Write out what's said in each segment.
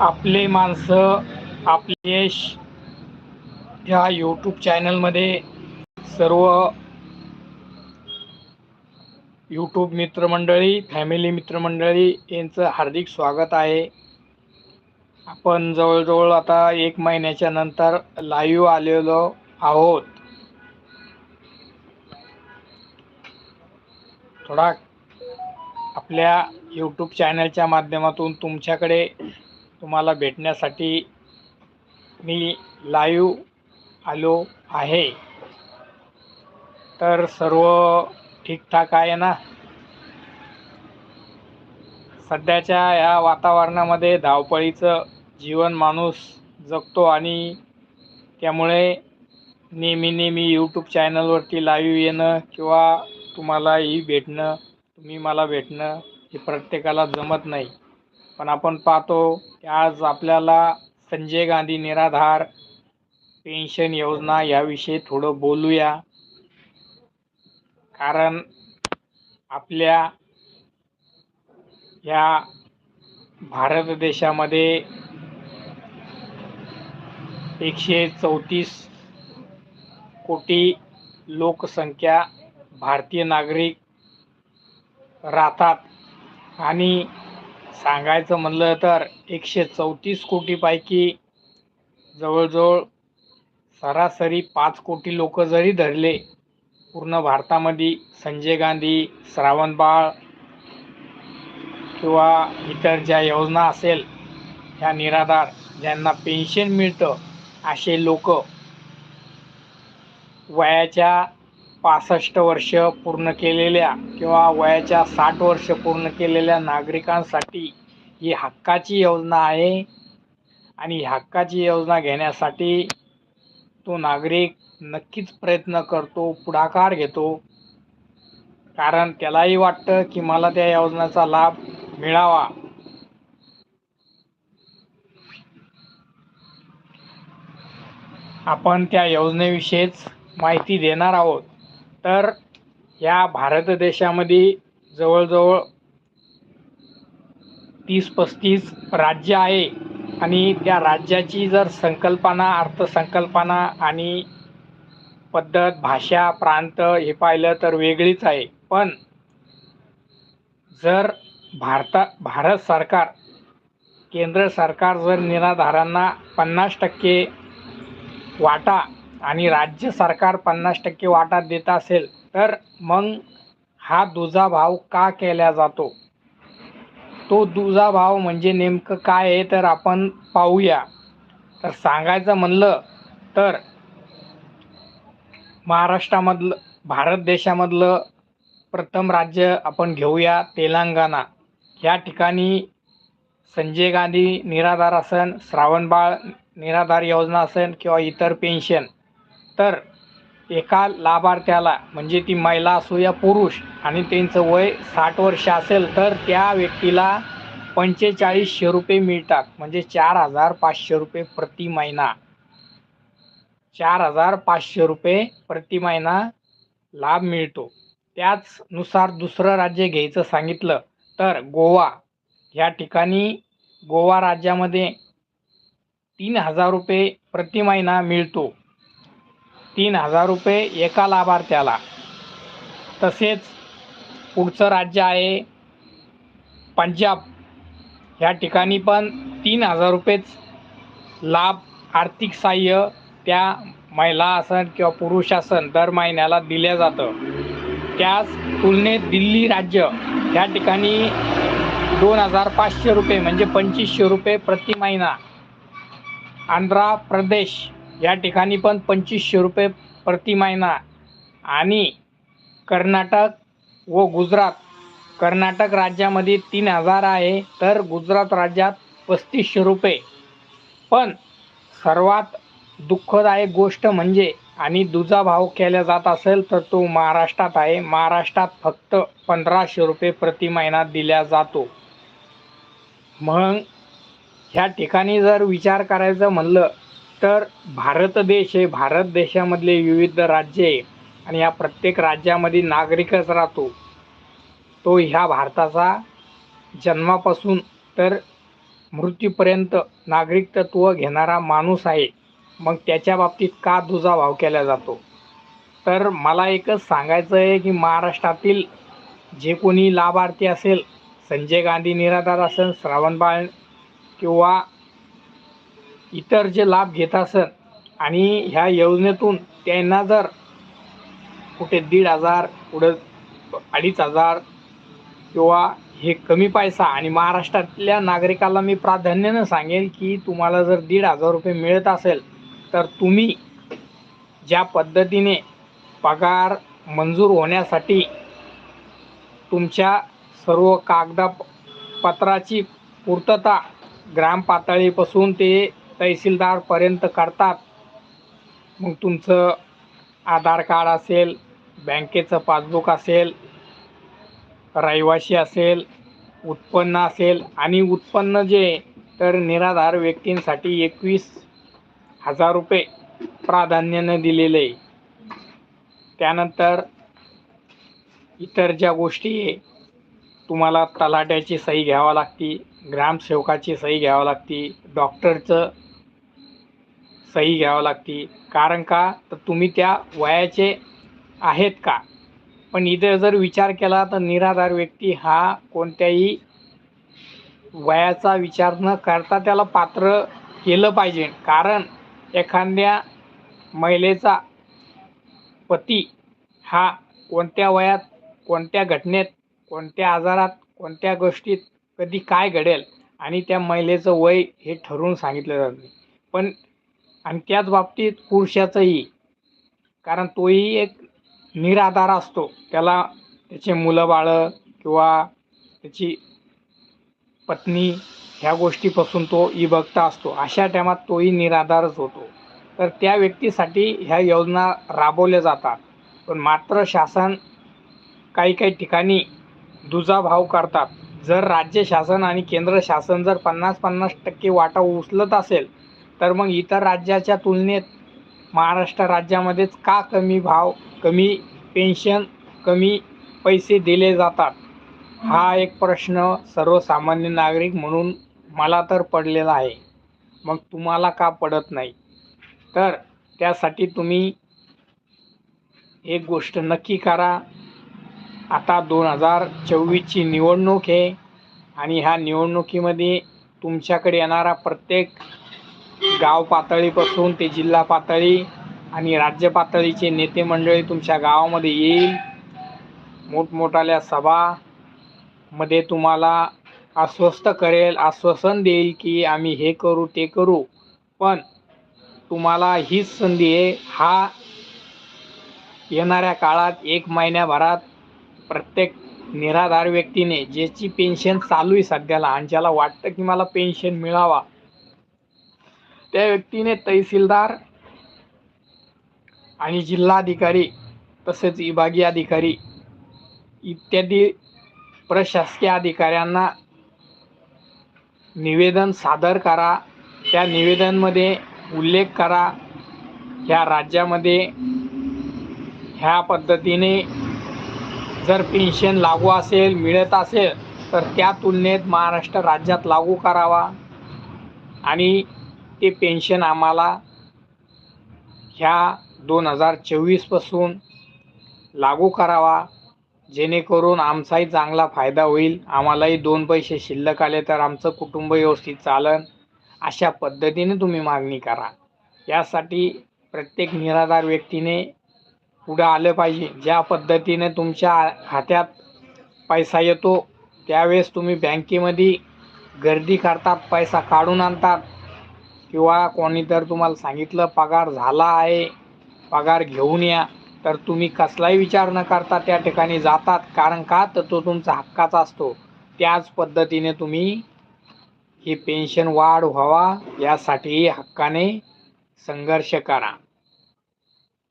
आपले माणसं आपले यश ह्या यूट्यूब चॅनलमध्ये सर्व यूट्यूब मित्रमंडळी फॅमिली मित्रमंडळी यांचं हार्दिक स्वागत आहे. आपण जवळजवळ आता एक महिन्याच्या नंतर लाईव्ह आलेलो आहोत. थोडा आपल्या यूट्यूब चॅनलच्या माध्यमातून तुमच्याकडे तुम्हाला भेटण्यासाठी मी लाईव्ह आलो आहे. तर सर्व ठीकठाक आहे ना? सध्याच्या या वातावरणामध्ये धावपळीचं जीवन माणूस जगतो आणि त्यामुळे नेहमी नेहमी यूट्यूब चॅनलवरती लाईव्ह येणं किंवा तुम्हालाही भेटणं तुम्ही मला भेटणं हे प्रत्येकाला जमत नाही. पण आपण पाहतो की आज आपल्याला संजय गांधी निराधार पेन्शन योजना याविषयी थोडं बोलूया. कारण आपल्या या भारत देशामध्ये एकशे चौतीस कोटी लोकसंख्या भारतीय नागरिक राहतात आणि सांगायचं म्हणलं तर एकशे चौतीस कोटीपैकी जवळजवळ सरासरी पाच कोटी लोक जरी धरले पूर्ण भारतामध्ये संजय गांधी श्रावणबाळ किंवा इतर ज्या योजना असेल ह्या निराधार ज्यांना पेन्शन मिळतं असे लोक वयाच्या पासष्ट वर्ष पूर्ण केलेल्या किंवा वयाच्या साठ वर्ष पूर्ण केलेल्या नागरिकांसाठी ही हक्काची योजना आहे. आणि ही हक्काची योजना घेण्यासाठी तो नागरिक नक्कीच प्रयत्न करतो पुढाकार घेतो. कारण त्यालाही वाटतं की मला त्या योजनेचा लाभ मिळावा. आपण त्या योजनेविषयीच माहिती देणार आहोत. तर या भारत देशामध्ये जवळजवळ तीस पस्तीस राज्य आहे. आणि त्या राज्याची जर संकल्पना अर्थसंकल्पना आणि पद्धत भाषा प्रांत हे पाहिलं तर वेगळीच आहे. पण जर भारता भारत सरकार केंद्र सरकार जर निराधारांना पन्नास टक्के वाटा आणि राज्य सरकार पन्नास टक्के वाटा देत असेल तर मग हा दुजा भाव का केला जातो? तो दुजा भाव म्हणजे नेमकं काय आहे तर आपण पाहूया. तर सांगायचं म्हणलं तर महाराष्ट्रामधलं भारत देशामधलं प्रथम राज्य आपण घेऊया तेलंगणा. या ठिकाणी संजय गांधी निराधार असन श्रावणबाळ निराधार योजना असेल किंवा इतर पेन्शन. तर एका लाभार्थ्याला म्हणजे ती महिला असो या पुरुष आणि त्यांचं वय साठ वर्ष असेल तर त्या व्यक्तीला पंचेचाळीसशे रुपये मिळतात. म्हणजे चार हजार पाचशे रुपये प्रति महिना. चार हजार पाचशे रुपये प्रति महिना लाभ मिळतो. त्याचनुसार दुसरं राज्य घ्यायचं सांगितलं तर गोवा. ह्या ठिकाणी गोवा राज्यामध्ये तीन हजार रुपये प्रति महिना मिळतो. तीन हजार रुपये एका लाभार्थ्याला. तसेच पुढचं राज्य आहे पंजाब. ह्या ठिकाणी पण तीन हजार रुपयेच लाभ आर्थिक सहाय्य त्या महिला असन किंवा पुरुष असन दर महिन्याला दिलं जातं. त्याच तुलनेत दिल्ली राज्य ह्या ठिकाणी दोन हजार पाचशे रुपये म्हणजे पंचवीसशे रुपये प्रति महिना. आंध्र प्रदेश या ठिकाणी पण पंचवीसशे रुपये प्रति महिना आणि कर्नाटक व गुजरात कर्नाटक राज्यामध्ये तीन हजार आहे तर गुजरात राज्यात पस्तीसशे रुपये. पण सर्वात दुःखदायक गोष्ट म्हणजे आणि दुजा भाव केला जात असेल तर तो महाराष्ट्रात आहे. महाराष्ट्रात फक्त पंधराशे रुपये प्रति महिना दिला जातो. मग ह्या ठिकाणी जर विचार करायचं म्हणलं तर भारत देश हे भारत देशामधले विविध राज्ये आहे आणि या प्रत्येक राज्यामध्ये नागरिकच राहतो. तो ह्या भारताचा जन्मापासून तर मृत्यूपर्यंत नागरिकत्व घेणारा माणूस आहे. मग त्याच्या बाबतीत का दुजाभाव केला जातो? तर मला एकच सांगायचं आहे की महाराष्ट्रातील जे कोणी लाभार्थी असेल संजय गांधी निराधार असेल श्रावणबाळ किंवा इतर जे लाभ घेत असत आणि ह्या योजनेतून त्यांना जर कुठे दीड हजार कुठे अडीच हजार किंवा हे कमी पैसा आणि महाराष्ट्रातल्या नागरिकाला मी प्राधान्यानं सांगेन की तुम्हाला जर दीड हजार रुपये मिळत असेल तर तुम्ही ज्या पद्धतीने पगार मंजूर होण्यासाठी तुमच्या सर्व कागदपत्राची पूर्तता ग्राम पातळीपासून ते तहसीलदारपर्यंत करतात. मग तुमचं आधार कार्ड असेल बँकेचं पासबुक असेल रहिवाशी असेल उत्पन्न असेल आणि उत्पन्न जे तर निराधार व्यक्तींसाठी एकवीस हजार रुपये प्राधान्यानं दिलेलं. आहे त्यानंतर इतर ज्या गोष्टी आहे तुम्हाला तलाट्याची सही घ्यावा लागती ग्रामसेवकाची सही घ्यावी लागती डॉक्टरचं सही घ्यावं लागती. कारण का? तर तुम्ही त्या वयाचे आहेत का? पण इथे जर विचार केला तर निराधार व्यक्ती हा कोणत्याही वयाचा विचार न करता त्याला पात्र केलं पाहिजे. कारण एखाद्या महिलेचा पती हा कोणत्या वयात कोणत्या घटनेत कोणत्या आजारात कोणत्या गोष्टीत कधी काय घडेल आणि त्या महिलेचं वय हे ठरवून सांगितलं जात. नाही पण आणि त्याच बाबतीत पुरुषाचंही. कारण तोही एक निराधार असतो. त्याला त्याचे मुलं बाळं किंवा त्याची पत्नी ह्या गोष्टीपासून तो विभक्त असतो. अशा टायमात तोही निराधारच होतो. तर त्या व्यक्तीसाठी ह्या योजना राबवल्या जातात. पण मात्र शासन काही काही ठिकाणी दुजाभाव करतात. जर राज्य शासन आणि केंद्र शासन जर पन्नास पन्नास टक्के वाटा उचलत असेल तर मग इतर राज्याच्या तुलनेत महाराष्ट्र राज्यामध्येच का कमी भाव कमी पेन्शन कमी पैसे दिले जातात? हा एक प्रश्न सर्वसामान्य नागरिक म्हणून मला तर पडलेला आहे. मग तुम्हाला का पडत नाही? तर त्यासाठी तुम्ही एक गोष्ट नक्की करा. आता दोन हजार चोवीसची निवडणूक आहे आणि ह्या निवडणुकीमध्ये तुमच्याकडे येणारा प्रत्येक गाव पातळीपासून ते जिल्हा पातळी आणि राज्य पातळीचे नेते मंडळी तुमच्या गावामध्ये येईल. मोठमोठाल्या सभामध्ये तुम्हाला आश्वस्त करेल आश्वासन देईल की आम्ही हे करू ते करू. पण तुम्हाला हीच संधी आहे. हा येणाऱ्या काळात एक महिन्याभरात प्रत्येक निराधार व्यक्तीने ज्याची पेन्शन चालू आहे सध्याला आणि ज्याला वाटतं की मला पेन्शन मिळावा त्या व्यक्तीने तहसीलदार आणि जिल्हाधिकारी तसेच विभागीय अधिकारी इत्यादी प्रशासकीय अधिकाऱ्यांना निवेदन सादर करा. त्या निवेदनमध्ये उल्लेख करा. ह्या राज्यामध्ये ह्या पद्धतीने जर पेन्शन लागू असेल मिळत असेल तर त्या तुलनेत महाराष्ट्र राज्यात लागू करावा. आणि ते पेन्शन आम्हाला ह्या दोन हजार चोवीसपासून लागू करावा जेणेकरून आमचाही चांगला फायदा होईल. आम्हालाही दोन पैसे शिल्लक आले तर आमचं कुटुंब व्यवस्थित चालन. अशा पद्धतीने तुम्ही मागणी करा. यासाठी प्रत्येक निराधार व्यक्तीने पुढं आलं पाहिजे. ज्या पद्धतीने तुमच्या खात्यात पैसा येतो त्यावेळेस तुम्ही बँकेमध्ये गर्दी करतात पैसा काढून आणतात. किंवा कोणी तर तुम्हाला सांगितलं पगार झाला आहे पगार घेऊन या तर तुम्ही कसलाही विचार न करता त्या ठिकाणी जातात. कारण का? तर तो तुमचा हक्काचा असतो. त्याच पद्धतीने तुम्ही ही पेन्शन वाढ व्हावा यासाठी हक्काने संघर्ष करा.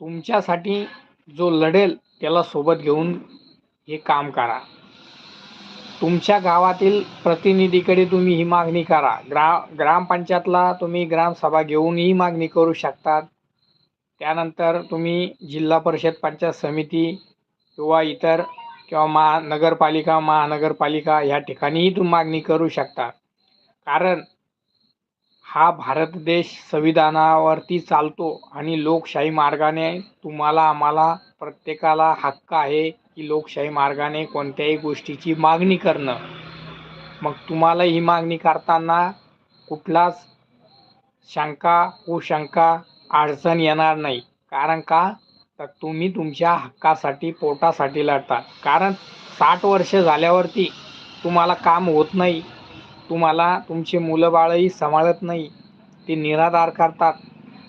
तुमच्यासाठी जो लढेल त्याला सोबत घेऊन हे काम करा. तुमच्या गावातील प्रतिनिधीकडे तुम्ही ही मागणी करा. ग्रा ग्रामपंचायतला तुम्ही ग्रामसभा घेऊन ही मागणी करू शकतात. त्यानंतर तुम्ही जिल्हा परिषद पंचायत समिती किंवा इतर किंवा महा नगरपालिका महानगरपालिका ह्या ठिकाणीही तुम्ही मागणी करू शकता. कारण हा भारत देश संविधानावरती चालतो आणि लोकशाही मार्गाने तुम्हाला आम्हाला प्रत्येकाला हक्क आहे की लोकशाही मार्गाने कोणत्याही गोष्टीची मागणी करणं. मग तुम्हाला ही मागणी करताना कुठलाच शंका कुशंका अडचण येणार नाही. कारण का? तर तुम्ही तुमच्या हक्कासाठी पोटासाठी लढता. कारण साठ वर्ष झाल्यावरती तुम्हाला काम होत नाही. तुम्हाला तुमचे मुलं बाळही सांभाळत नाही. ते निराधार करतात.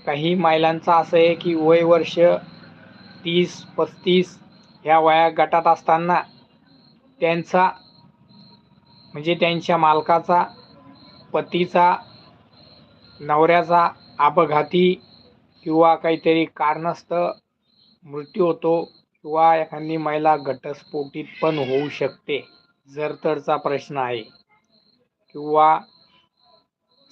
काही महिलांचं असं आहे की वय वर्ष तीस पस्तीस ह्या वया गटात असताना त्यांचा म्हणजे त्यांच्या मालकाचा पतीचा नवऱ्याचा अपघाती किंवा काहीतरी कारणास्तव मृत्यू होतो किंवा एखादी महिला घटस्फोटीत पण होऊ शकते जर तरचा प्रश्न आहे. किंवा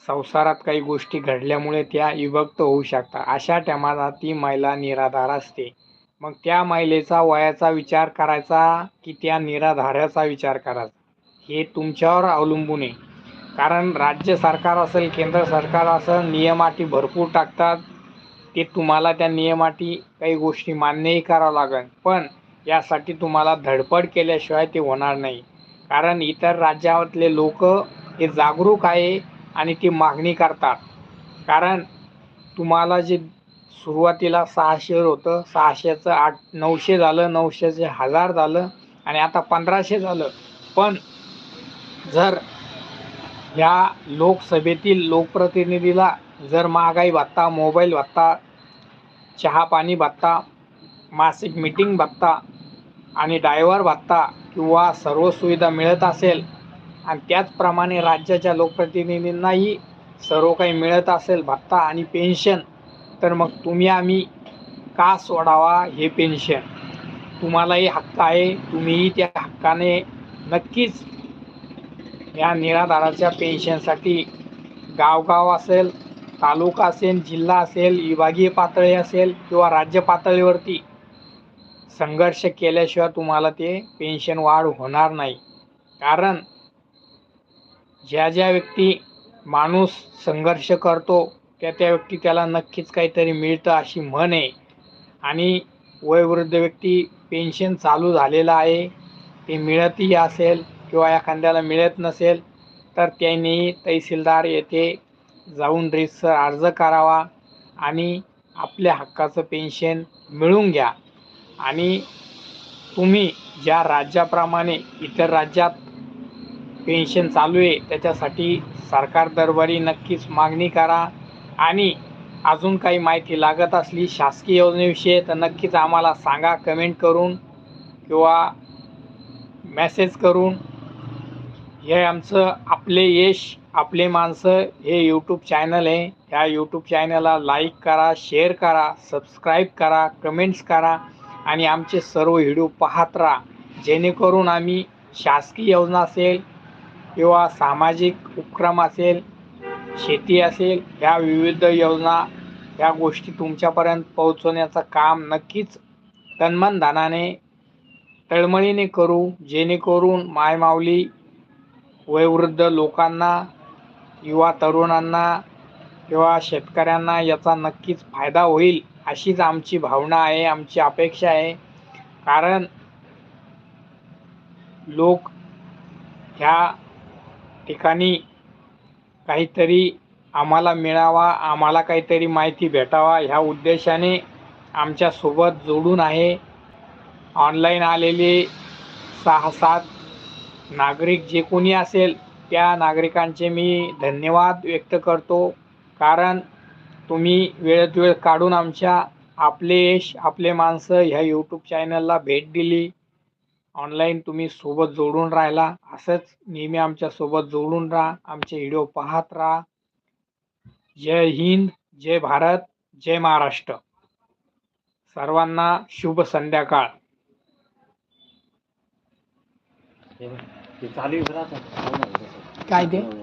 संसारात काही गोष्टी घडल्यामुळे त्या विभक्त होऊ शकतात. अशा टायमाला ती महिला निराधार असते. मग त्या महिलेचा वयाचा विचार करायचा की त्या निराधाराचा विचार करायचा. हे तुमच्यावर अवलंबून आहे. कारण राज्य सरकार असेल केंद्र सरकार असेल नियमाटी भरपूर टाकतात. ते तुम्हाला त्या नियमाटी काही गोष्टी मान्यही करावं लागेल. पण यासाठी तुम्हाला धडपड केल्याशिवाय ते होणार नाही. कारण इतर राज्यातले लोक हे जागरूक आहे आणि ती मागणी करतात. कारण तुम्हाला जे सुरुवातीला सहाशे होतं. सहाशेचं आठ नऊशे झालं नऊशेचे हजार झालं आणि आता पंधराशे झालं. पण जर ह्या लोकसभेतील लोकप्रतिनिधीला जर महागाई भत्ता मोबाईल भत्ता चहा पाणी भत्ता मासिक मीटिंग भत्ता आणि डायव्हर भत्ता किंवा सर्व सुविधा मिळत असेल आणि त्याचप्रमाणे राज्याच्या लोकप्रतिनिधींनाही सर्व काही मिळत असेल भत्ता आणि पेन्शन तर मग तुम्ही आम्ही का सोडावा हे पेन्शन तुम्हालाही हक्क आहे तुम्हीही त्या हक्काने नक्कीच या निराधाराच्या पेन्शनसाठी गावगाव असेल तालुका असेल जिल्हा असेल विभागीय पातळी असेल किंवा राज्य पातळीवरती संघर्ष केल्याशिवाय तुम्हाला ते पेन्शन वाढ होणार नाही. कारण ज्या ज्या व्यक्ती माणूस संघर्ष करतो त्या त्या व्यक्ती त्याला नक्कीच काहीतरी मिळतं अशी म्हण आहे. आणि वयोवृद्ध व्यक्ती पेन्शन चालू झालेलं आहे. ते मिळतही असेल किंवा एखाद्याला मिळत नसेल तर त्यांनी तहसीलदार येथे जाऊन रीतसर अर्ज करावा आणि आपल्या हक्काचं पेन्शन मिळवून घ्या. आणि तुम्ही ज्या राज्याप्रमाणे इतर राज्यात पेन्शन चालू आहे त्याच्यासाठी सरकार दरबारी नक्कीच मागणी करा. आणि अजून काही माहिती लागत असली शासकीय योजनेविषयी तर नक्कीच आम्हाला सांगा कमेंट करून किंवा मेसेज करून. हे आमचं आपले यश आपले माणसं हे यूट्यूब चॅनल आहे. ह्या यूट्यूब चॅनलला लाईक करा शेअर करा सबस्क्राईब करा कमेंट्स करा आणि आमचे सर्व व्हिडिओ पाहत राहा. जेणेकरून आम्ही शासकीय योजना असेल किंवा सामाजिक उपक्रम असेल शेती असेल ह्या विविध योजना ह्या गोष्टी तुमच्यापर्यंत पोहोचवण्याचं काम नक्कीच तन्मन धनाने तळमळीने करू जेणेकरून मायमाऊली वयोवृद्ध लोकांना युवा तरुणांना किंवा शेतकऱ्यांना याचा नक्कीच फायदा होईल अशीच आमची भावना आहे आमची अपेक्षा आहे. कारण लोक ह्या ठिकाणी काहीतरी आम्हाला मिळावा आम्हाला काहीतरी माहिती भेटावा ह्या उद्देशाने आमच्यासोबत जोडून आहे. ऑनलाईन आलेले सहा सात नागरिक जे कोणी असेल त्या नागरिकांचे मी धन्यवाद व्यक्त करतो. कारण तुम्ही वेळेत वेळ काढून आमच्या आपले यश आपले माणसं ह्या यूट्यूब चॅनलला भेट दिली. ऑनलाईन तुम्ही सोबत जोडून राहिला. असंच नेहमी आमच्यासोबत जोडून राहा. आमचे व्हिडिओ पाहत राहा. जय हिंद जय भारत जय महाराष्ट्र. सर्वांना शुभ संध्याकाळ. काय ते?